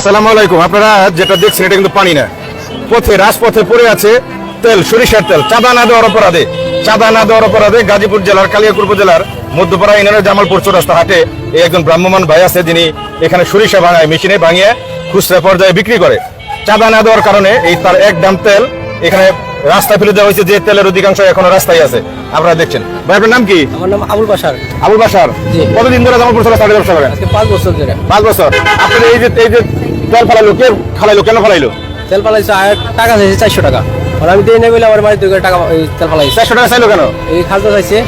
আসসালামু আলাইকুম। আপনারা যেটা দেখছেন এটা কিন্তু পানি না। পথে রাজপথে পড়ে আছে তেল সরিষার তেল চাঁদা না দেওয়ার অপরাধে। চাঁদা না দেওয়ার অপরাধে গাজীপুর জেলার কালিয়াকুর উপজেলার মধ্যপাড়া ইউনিয়নের জামালপুর চৌরাস্তা হাটে এই একজন ভ্রাম্যমান ভাই আছে যিনি এখানে সরিষা ভাঙায় মেশিনে ভাঙিয়ে খুচরা পর্যায়ে বিক্রি করে। চাঁদা না দেওয়ার কারণে এই তার এক দাম তেল এখানে রাস্তায় ফেলে দেওয়া হয়েছে যে তেলের অধিকাংশ এখনও রাস্তায় আছে। আপনারা দেখছেন। ভাই আপনার নাম কি? আমার নাম আবুল বাসার আবুল বাসার কতদিন ধরে জামালপুর চৌরাস্তা হাটে ব্যবসা করেন? পাঁচ বছর ধরে। পাঁচ বছর। আপনার এই যে এই যে তেল ফালাইলো কে ফালাইলো কেন ফালাইলো? তেল পালাইছে আর টাকা চাইছে চারশো টাকা। আর আমি দিয়ে নেই বলে আমার বাড়িতে করে টাকা তেল পালাইছে চারশো টাকা চাইলো কেন? এই খাজনা চাইছে।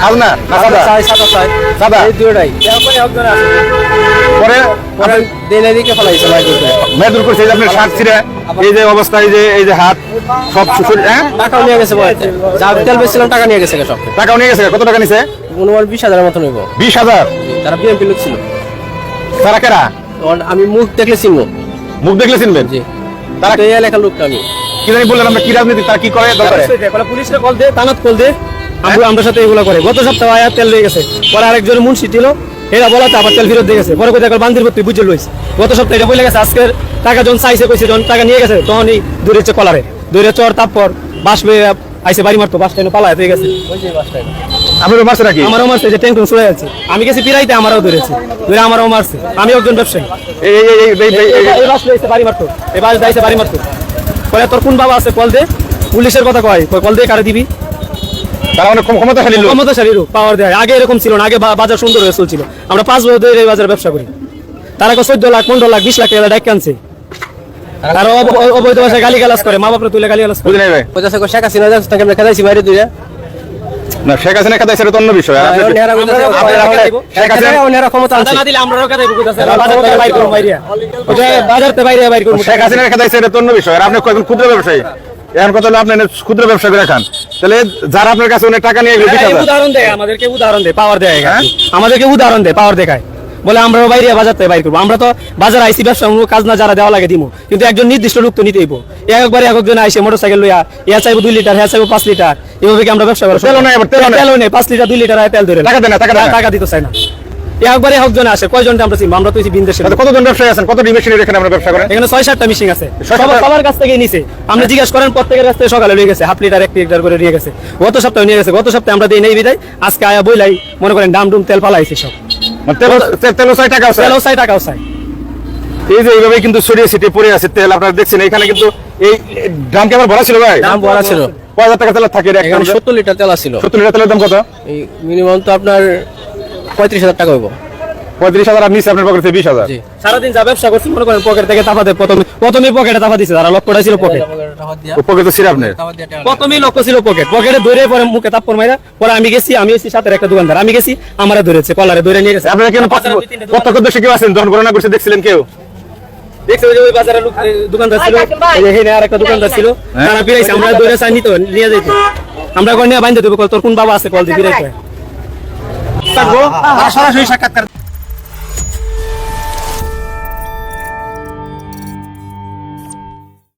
খাজনা না সাদা চাই সাদা চাই। সাদা? এই আছে। পরে? পরে দিয়ে দিকে করে। মেদুর করছে আপনার শার্ট ছিঁড়ে এই যে অবস্থা এই যে এই যে হাত সব শুশুর হ্যাঁ? টাকাও নিয়ে গেছে বাড়িতে যা তেল বেচছিলাম টাকা নিয়ে গেছে সব। টাকাও নিয়ে গেছে কত টাকা নিছে? অনুমান বিশ হাজারের মতো নেব বিশ হাজার? তারা বিএমপি লোক ছিল। তারা কেরা? আমি মুখ দেখলে চিনবো। মুখ দেখলে চিনবেন? জি। তারা এই এলাকার লোকটা আমি। কি জানি বললেন আমরা কি রাজনীতি তারা কি করে দরকারে? পুলিশে কল দে তানাত কল দে আমরা আমরা সাথে এগুলো করে। গত সপ্তাহে আয়া তেল দিয়ে গেছে। পরে আরেকজন মুন্সি ছিল এরা বলাতে আবার তেল ফেরত দিয়ে গেছে। পরে কোথায় বান্দির তুই বুঝে লইস গত সপ্তাহে এটা বলে গেছে আজকের টাকা যখন চাইছে কইছে যখন টাকা নিয়ে গেছে তখন এই দূরে কলারে। দূরে চর তারপর বাস বেয়ে আইসে বাড়ি মারতো বাস স্ট্যান্ডে পালায় গেছে। আপনার মারছে নাকি? আমারও মারছে যে চলে যাচ্ছে। আমি গেছি পিরাইতে আমারও ধরেছে। ধরে আমারও মারছে। আমি একজন ব্যবসায়ী। এই এই এই- এই- বাস বাড়ি মারতো। এই বাস দাইছে বাড়ি মারতো। পরে তোর কোন বাবা আছে? কল দে। পুলিশের কথা কয়। কল দে কারে দিবি? তারা অনেক ক্ষম- ক্ষমতাশালী লোক। ক্ষমতাশালী লোক পাওয়ার দেয়। আগে এরকম ছিল না আগে বাজার সুন্দর হয়ে চলছিল। আমরা পাঁচ বছর ধরে এই বাজারে ব্যবসা করি। তারা চোদ্দ লাখ পনেরো লাখ বিশ লাখ টাকা ডাক আনছে। তারা অবৈধ ভাষায় গালি গালাজ করে মা বাপরে তুলে গালি গালাজ করে। বুঝি নাই ভাই? পঞ্চাশ শেখ হাসিনা তাকে আমরা খেলাইছি বাইরে দুইটা। না শেখ হাসিনা খাতা সেটা তো অন্য বিষয়। আপনি- শেখ হাসিনা ক্ষমতা আনছে না দিলে আমরা বাজার তে বাইরে বাইরে। করব শেখ হাসিনার খাতা সেটা তো অন্য বিষয়। আর আপনি কয়েকজন ক্ষুদ্র ব্যবসায়ী। এখন কথা হলো আপনি ক্ষুদ্র ব্যবসা করে খান। তাহলে যারা আপনার কাছে অনেক টাকা নিয়ে উদাহরণ দেয় আমাদেরকে উদাহরণ দেয় পাওয়ার দেয় হ্যাঁ? আমাদেরকে উদাহরণ দেয় পাওয়ার দেখায়। বলে আমরাও বাইরে বাজার থেকে বাইর করব। আমরা তো বাজার আইসি ব্যবসা কাজ না যারা দেওয়া লাগে দিব কিন্তু একজন নির্দিষ্ট লোক তো নিতেইব। একবারে একজন আইসে মোটরসাইকেল লইয়া ইয়া চাইব দুই লিটার হ্যাঁ চাইব পাঁচ লিটার। এভাবে কি আমরা ব্যবসা করব তেলও নাই পাঁচ লিটার দুই লিটার তেল ধরে টাকা দেয় না, টাকা টাকা দিতে চাই না। একবারে একজনে আসে কয়জনটা আমরা চিনবো? আমরা তো এই বিন্দেশে কতজন ব্যবসায়ী আছেন? কত মেশিনের এখানে আমরা ব্যবসা করেন? এখানে ছয় সাতটা মিশিং আছে। সবার? কাছ থেকে নিছে। আপনি জিজ্ঞাসা করেন প্রত্যেকের কাছ থেকে সকালে নিয়ে গেছে হাফ লিটার এক লিটার করে নিয়ে গেছে। গত সপ্তাহে নিয়ে গেছে গত সপ্তাহে আমরা দিই নেই বিদায় আজকে আয়া বইলাই মনে করেন ডাম ডুম তেল পালাইছে সব। মানে তেল তেল চাই টাকা আছে তেলও চাই টাকাও চাই এই যে এইভাবে কিন্তু ছড়িয়ে ছিটিয়ে পড়ে আছে তেল আপনারা দেখছেন এখানে কিন্তু এই ড্রাম কি আমার ভরা ছিল ভাই? দাম ভরা ছিল। কয় হাজার টাকা তেল থাকে এখানে সত্তর লিটার তেল ছিল সত্তর লিটার তেলের দাম কত? মিনিমাম তো আপনার পঁয়ত্রিশ হাজার টাকা হইব। পঁয়ত্রিশ হাজার আর নিচে আপনার পকেট বিশ হাজার। সারাদিন যা ব্যবসা করছি মনে করেন পকেট থেকে দেয়। প্রথমে প্রথমে পকেটে টাকা দিছে তারা লক্ষ্যটা ছিল পকেট পকেট তো ছিল আপনার? প্রথমেই লক্ষ্য ছিল পকেট পকেটে ধরে পরে মুখে তাপ্পর মাইরা পরে আমি গেছি আমি এসেছি সাথে একটা দোকানদার। আমি গেছি আমারে ধরেছে কলারে ধরে নিয়ে গেছে। আপনারা কেন প্রত্যক্ষদর্শী কেউ আছেন? যখন করছে দেখছিলেন কেউ? দেখছে যে ওই বাজারে লোক দোকানদার ছিল। এখানে আর একটা দোকানদার ছিল। তারা আমরা ধরে চাই নিতে নিয়ে যাইত আমরা কল নিয়ে বাইন্ধে দেবো তোর কোন বাবা আছে কল দিয়ে সরাসরি সাক্ষাৎকার